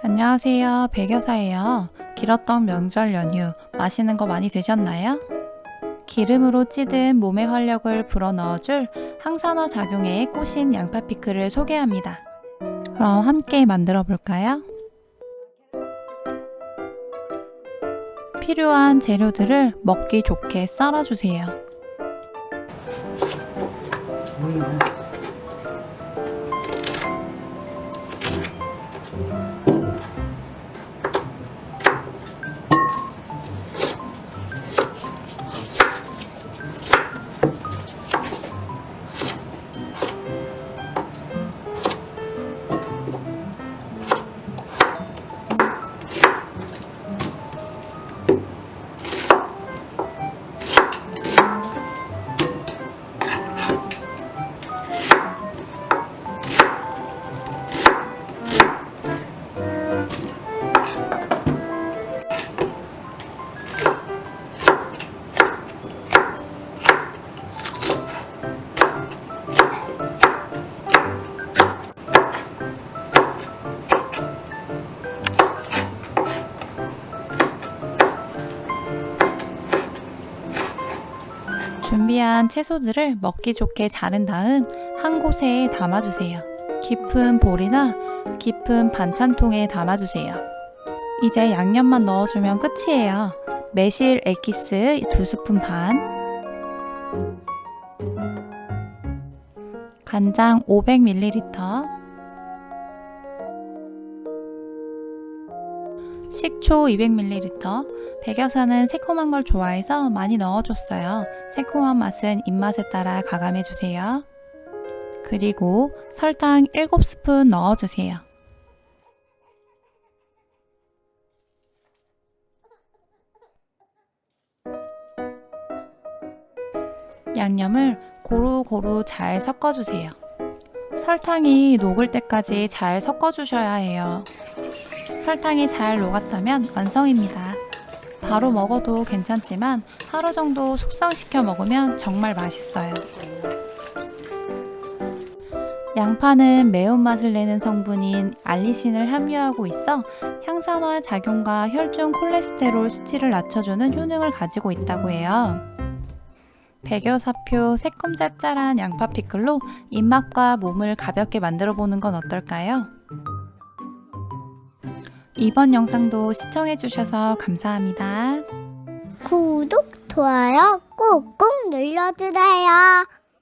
안녕하세요. 백여사예요. 길었던 명절 연휴 맛있는 거 많이 드셨나요? 기름으로 찌든 몸의 활력을 불어넣어줄 항산화 작용에 꼬신 양파 피클을 소개합니다. 그럼 함께 만들어 볼까요? 필요한 재료들을 먹기 좋게 썰어주세요. 준비한 채소들을 먹기 좋게 자른 다음 한 곳에 담아주세요. 깊은 볼이나 깊은 반찬통에 담아주세요. 이제 양념만 넣어주면 끝이에요. 매실 액기스 2스푼 반, 간장 500ml, 식초 200ml, 백여사는 새콤한 걸 좋아해서 많이 넣어줬어요. 새콤한 맛은 입맛에 따라 가감해주세요. 그리고 설탕 7스푼 넣어주세요. 양념을 고루고루 잘 섞어주세요. 설탕이 녹을 때까지 잘 섞어주셔야 해요. 설탕이 잘 녹았다면 완성입니다. 바로 먹어도 괜찮지만 하루 정도 숙성시켜 먹으면 정말 맛있어요. 양파는 매운맛을 내는 성분인 알리신을 함유하고 있어 향산화 작용과 혈중 콜레스테롤 수치를 낮춰주는 효능을 가지고 있다고 해요. 백여사표 새콤 짭짤한 양파 피클로 입맛과 몸을 가볍게 만들어 보는 건 어떨까요? 이번 영상도 시청해주셔서 감사합니다. 구독, 좋아요 꾹꾹 눌러주세요.